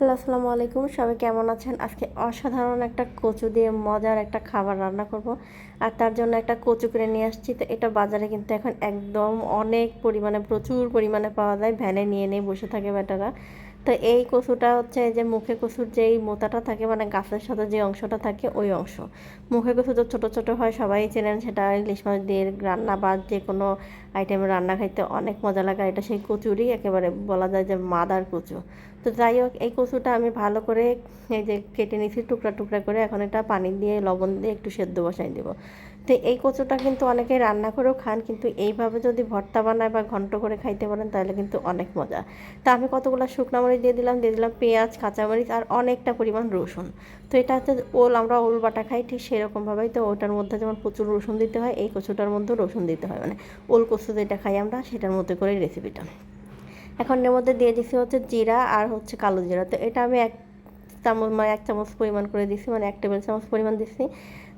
Hello, আসসালামু আলাইকুম। সবাই কেমন আছেন? আজকে অসাধারণ একটা কচু দিয়ে মজার একটা খাবার রান্না করব। আর তার জন্য একটা কচু কিনে নিয়ে আসছি। তো এটা বাজারে কিন্তু এখন একদম অনেক পরিমাণে, প্রচুর পরিমাণে পাওয়া যায়। ভ্যানে নিয়ে নিয়ে বসে থাকে বেটারা তো এই কচুটা হচ্ছে যে মুখে কচুর যেই মোতাটা থাকে মানে গাছের সাথে যে অংশটা থাকে, ওই অংশ। মুখে কচু তো ছোটো ছোটো হয়, সবাই চেনেন সেটা ইলিশ মাছ দিয়ে রান্না বা যে কোনো আইটেমে রান্না খাইতে অনেক মজা লাগে। এটা সেই কচুরই একেবারে বলা যায় যে মাদার কচু। তো যাই হোক, এই কচুটা আমি ভালো করে এই যে কেটে নিয়েছি, টুকরা টুকরা করে এখন এটা পানি দিয়ে, লবণ দিয়ে একটু সেদ্ধ বসাই দেবো। তো এই কচুটা কিন্তু অনেকে রান্না করেও খান, কিন্তু এইভাবে যদি ভর্তা বানায় বা ঘন্ট করে খাইতে পারেন, তাহলে কিন্তু অনেক মজা। তা আমি কতগুলো শুকনো মরিচ দিয়ে দিলাম দিয়ে দিলাম পেঁয়াজ, কাঁচামরিচ আর অনেকটা পরিমাণ রসুন। তো এটা হচ্ছে ওল, আমরা ওল বাটা খাই ঠিক সেরকমভাবেই, তো ওটার মধ্যে যেমন প্রচুর রসুন দিতে হয়, এই কচুটার মধ্যেও রসুন দিতে হয়। মানে ওল কচু যেটা খাই আমরা, সেটার মধ্যে করে রেসিপিটা এখন এর মধ্যে দিয়ে দিছি হচ্ছে জিরা আর হচ্ছে কালো জিরা। তো এটা আমি এক চামচ মানে এক চামচ পরিমাণ করে দিছি মানে এক টেবিল চামচ পরিমাণ দিছি।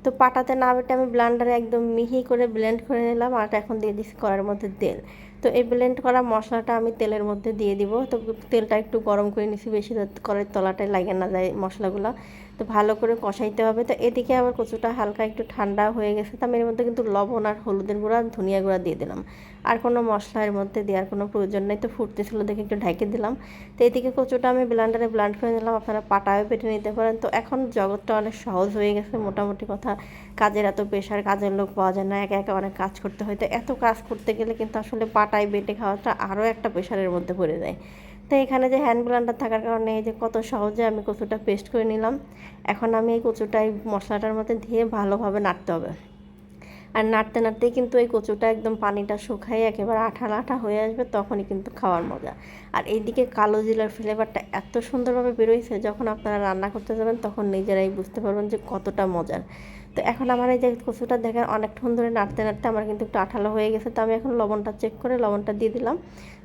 তো পাটাতে না বেটে আমি ব্লান্ডারে একদম মিহি করে ব্লেন্ড করে নিলাম আর এখন দিয়ে দিছি কড়ার মধ্যে তেল। তো এই ব্লেন্ড করা মশলাটা আমি তেলের মধ্যে দিয়ে দিব। তো তেলটা একটু গরম করে নিছি, বেশি কড়াইয়ের তলাটায় লাগে না যায় মশলাগুলো। তো ভালো করে কষাইতে হবে। তো এদিকে আবার কচুটা হালকা একটু ঠান্ডা হয়ে গেছে। তো আমি এর মধ্যে কিন্তু লবণ আর হলুদের গুঁড়া ধনিয়া গুঁড়া দিয়ে দিলাম। আর কোনো মশলা এর মধ্যে দেওয়ার কোনো প্রয়োজন নেই। তো ফুটতেছিল দেখে একটু ঢেকে দিলাম। তো এদিকে কচুটা আমি ব্লান্ডারে ব্লান্ড করে নিলাম। আপনারা পাটায় পেটে নিতে পারেন। তো এখন জগৎটা অনেক সহজ হয়ে গেছে মোটামুটি কথা। কাজের এত প্রেশার কাজের লোক পাওয়া যায় না। একা একা অনেক কাজ করতে হয়। তো এত কাজ করতে গেলে কিন্তু আসলে পাটায় বেটে খাওয়াটা আরও একটা প্রেশারের মধ্যে পড়ে যায়। তো এখানে যে হ্যান্ড ব্লান্ডার থাকার কারণে এই যে কত সহজে আমি কচুটা পেস্ট করে নিলাম। এখন আমি এই কচুটা এই মশলাটার মধ্যে দিয়ে ভালোভাবে নাড়তে হবে। আর নাড়তে নাড়তেই কিন্তু এই কচুটা একদম পানিটা শুকাই একেবারে আঠা আঠা হয়ে আসবে, তখনই কিন্তু খাওয়ার মজা। আর এইদিকে কালো জিলার ফ্লেভারটা এত সুন্দরভাবে বেরোইছে, যখন আপনারা রান্না করতে যাবেন তখন নিজেরাই বুঝতে পারবেন যে কতটা মজার। তো এখন আমার এই যে কচুটা দেখেন, অনেকক্ষণ ধরে নাড়তে নাড়তে আমার কিন্তু একটু আঠালো হয়ে গেছে। তো আমি এখন লবণটা চেক করে লবণটা দিয়ে দিলাম।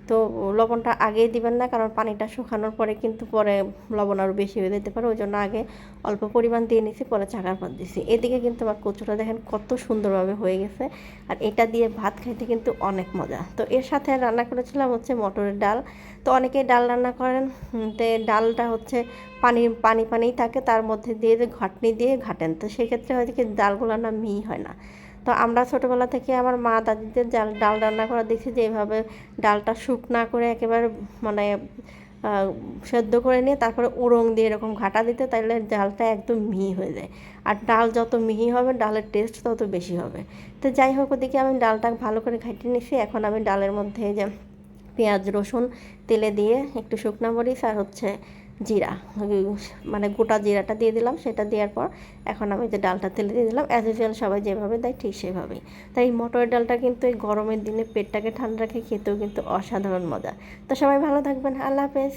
তো লবণটা আগেই দিবেন না, কারণ পানিটা শুকানোর পরে কিন্তু পরে লবণ আরও বেশি হয়ে যেতে পারে ওই জন্য আগে অল্প পরিমাণ দিয়ে নিছি, পরে চাকার পর দিছি। এদিকে কিন্তু আমার কচুটা দেখেন কত সুন্দরভাবে হয়ে গেছে, আর এটা দিয়ে ভাত খাইতে কিন্তু অনেক মজা। তো এর সাথে রান্না করেছিলাম হচ্ছে মটরের ডাল। তো অনেকেই ডাল রান্না করেন তো ডালটা হচ্ছে পানি পানি, পানিই থাকে, তার মধ্যে দিয়ে ঘাটনি দিয়ে ঘাটেন, তো সেক্ষেত্রে হয়তো কি ডালগুলো না মিহি হয় না। তো আমরা ছোটোবেলা থেকে আমার মা দাদিদের ডাল ডাল রান্না করা দেখছি যে এইভাবে ডালটা শুকনা করে একেবারে মানে সেদ্ধ করে নিয়ে তারপরে উড়ং দিয়ে এরকম ঘাটা দিতে তাহলে ডালটা একদম মিহি হয়ে যায়। আর ডাল যত মিহি হবে, ডালের টেস্ট তত বেশি হবে। তো যাই হোক, ওদিকে আমি ডালটা ভালো করে ঘাটিয়ে নিছি। এখন আমি ডালের মধ্যে যে পেঁয়াজ, রসুন তেলে দিয়ে একটু শুকনা মরিচ আর হচ্ছে জিরা মানে গোটা জিরাটা দিয়ে দিলাম, সেটা দেওয়ার পর এখন আমি যে ডালটা তেলে দিয়ে দিলাম অ্যাজ ইউজুয়াল সবাই যেভাবে দেয় ঠিক সেভাবেই। তাই এই ডালটা কিন্তু এই গরমের দিনে পেটটাকে ঠান্ডা রাখে খেতেও কিন্তু অসাধারণ মজা। তো সবাই ভালো থাকবেন, আল্লাহ হাফেজ।